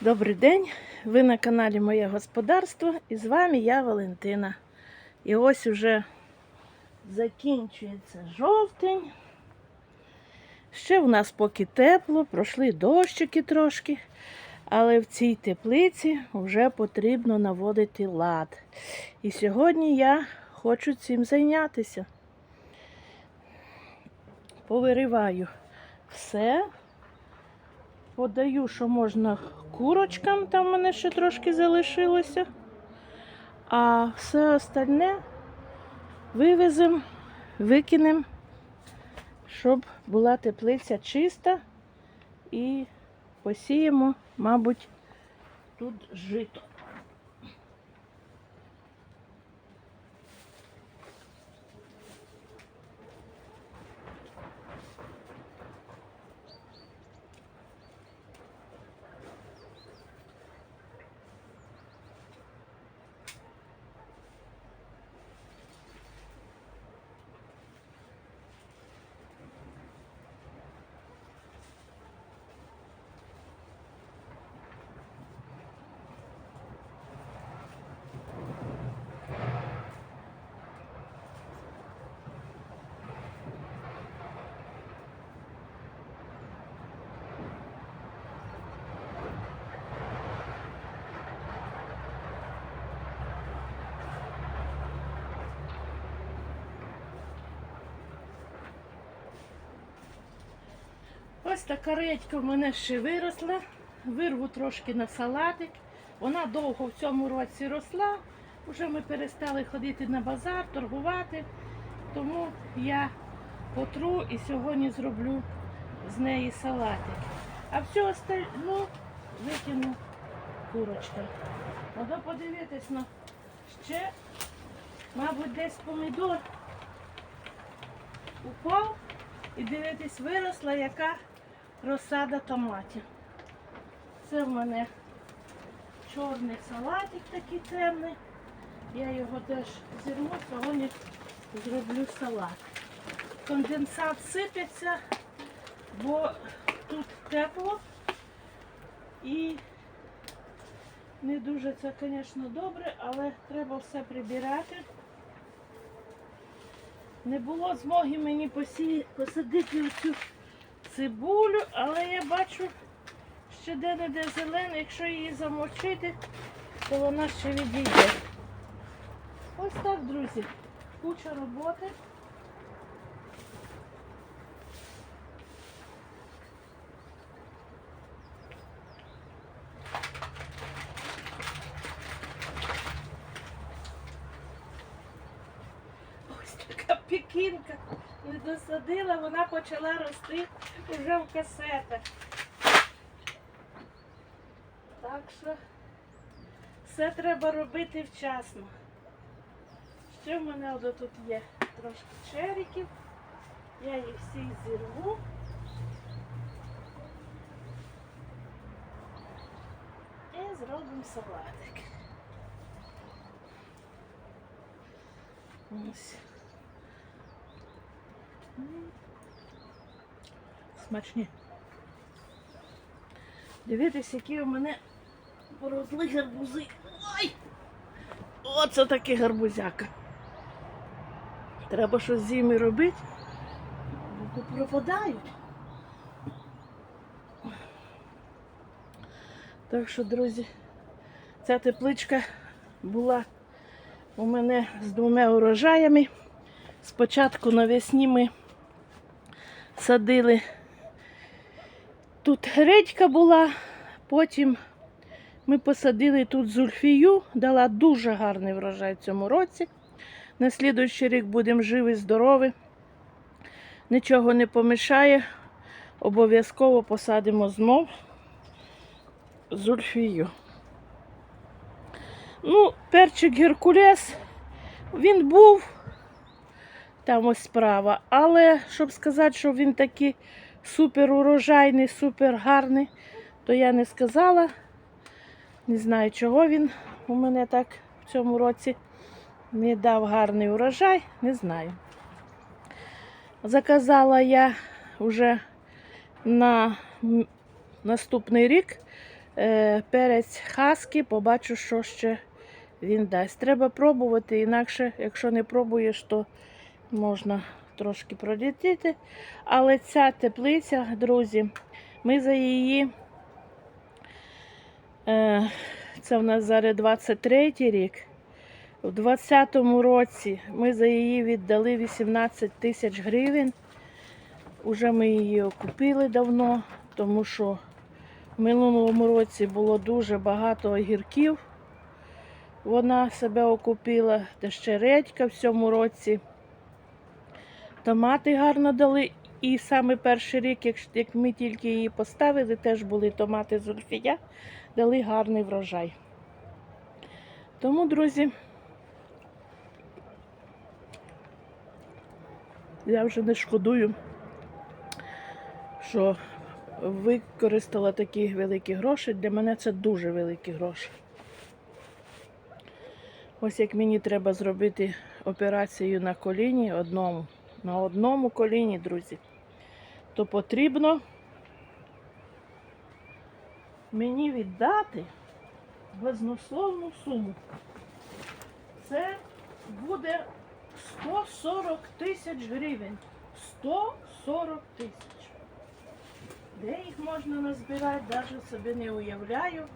Добрий день! Ви на каналі Моє Господарство і з вами я Валентина. І ось уже закінчується жовтень. Ще у нас поки тепло, пройшли дощики трошки, але в цій теплиці вже потрібно наводити лад. І сьогодні я хочу цим зайнятися. Повириваю все. Подаю, що можна курочкам, там в мене ще трошки залишилося. А все остальне вивеземо, викинемо, щоб була теплиця чиста і посіємо, мабуть, тут жито. Ось така редька в мене ще виросла. Вирву трошки на салатик. Вона довго в цьому році росла. Уже ми перестали ходити на базар, торгувати. Тому я потру і сьогодні зроблю з неї салатик. А все остальне викину курочкам. Треба подивитись на ще, мабуть, десь помідор упав і дивитись, виросла яка розсада томатів. Це в мене чорний салатик такий темний. Я його теж зірву, сьогодні зроблю салат. Конденсат сипеться, бо тут тепло і не дуже це, звісно, добре, але треба все прибирати. Не було змоги мені посадити оцю цибулю, але я бачу, що де-не-де зелена, якщо її замочити, то вона ще відійде. Ось так, друзі. Куча роботи. Ось така пекінка. Досадила, вона почала рости вже в касетах. Так що все треба робити вчасно. Ще в мене тут є трошки черіків. Я їх всі зірву. І зробимо салатик. Ось. Смачні. Дивіться, які у мене поросли гарбузи. Ой! Оце такі гарбузяка. Треба щось з ними робити, бо пропадають. Так що, друзі, ця тепличка була у мене з двома урожаями. Спочатку навесні ми садили. Тут редька була, потім ми посадили тут зульфію, дала дуже гарний врожай в цьому році. На слідуючий рік будемо живі, здорові. Нічого не помішає. Обов'язково посадимо знов зульфію. Ну, перчик Геркулес, він був там ось справа. Але щоб сказати, що він такий супер урожайний, супер гарний, то я не сказала. Не знаю, чого він у мене так в цьому році не дав гарний урожай, не знаю. Заказала я вже на наступний рік е, перець хаски, побачу, що ще він дасть. Треба пробувати, інакше, якщо не пробуєш, то можна трошки продітити. Але ця теплиця, друзі, ми за її. Е, це в нас зараз 23 рік. У 20-му році ми за її віддали 18 тисяч гривень. Уже ми її окупили давно, тому що в минулому році було дуже багато огірків. Вона себе окупила, та ще редька в цьому році. Томати гарно дали. І саме перший рік, як, ми тільки її поставили, теж були томати зульфія, дали гарний врожай. Тому, друзі, я вже не шкодую, що використала такі великі гроші. Для мене це дуже великі гроші. Ось як мені треба зробити операцію на коліні одному, на одному коліні, друзі, то потрібно мені віддати безнословну суму. Це буде 140 тисяч гривень. 140 тисяч. Де їх можна назбирати, навіть собі не уявляю.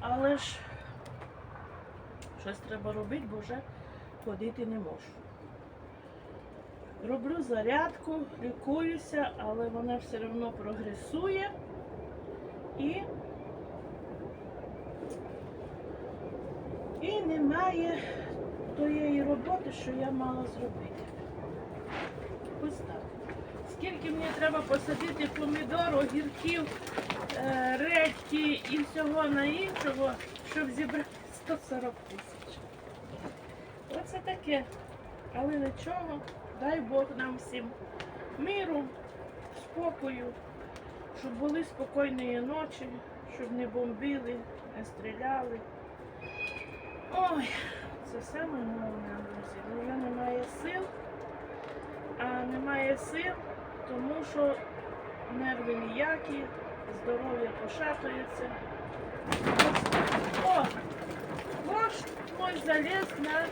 Але ж щось треба робити, бо вже ходити не можу. Роблю зарядку, лікуюся, але вона все одно прогресує. І, і немає тієї роботи, що я мала зробити. Ось так. Скільки мені треба посадити помідор, огірків, е, редьки і всього на іншого, щоб зібрати 140 тисяч. Оце таке. Але нічого, дай Бог нам всім миру, спокою, щоб були спокійні ночі, щоб не бомбили, не стріляли. Ой, це саме головне, друзі. Вже немає сил, а немає сил, тому що нерви ніякі, здоров'я пошатується. О! Ваш мой залез на.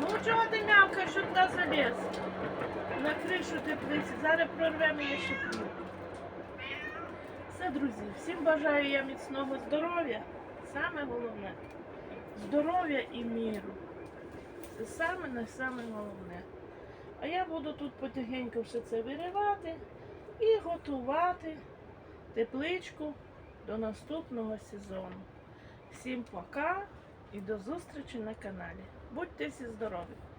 Ну чого ти мявкаєш, що туди залез? На кришу теплиці. Зараз прорвемо її шиплю. Все, друзі, всім бажаю я міцного здоров'я. Саме головне. Здоров'я і міру. Це саме не саме головне. А я буду тут потихеньку все це виривати і готувати тепличку до наступного сезону. Всім пока і до зустрічі на каналі. Будьте всі здорові!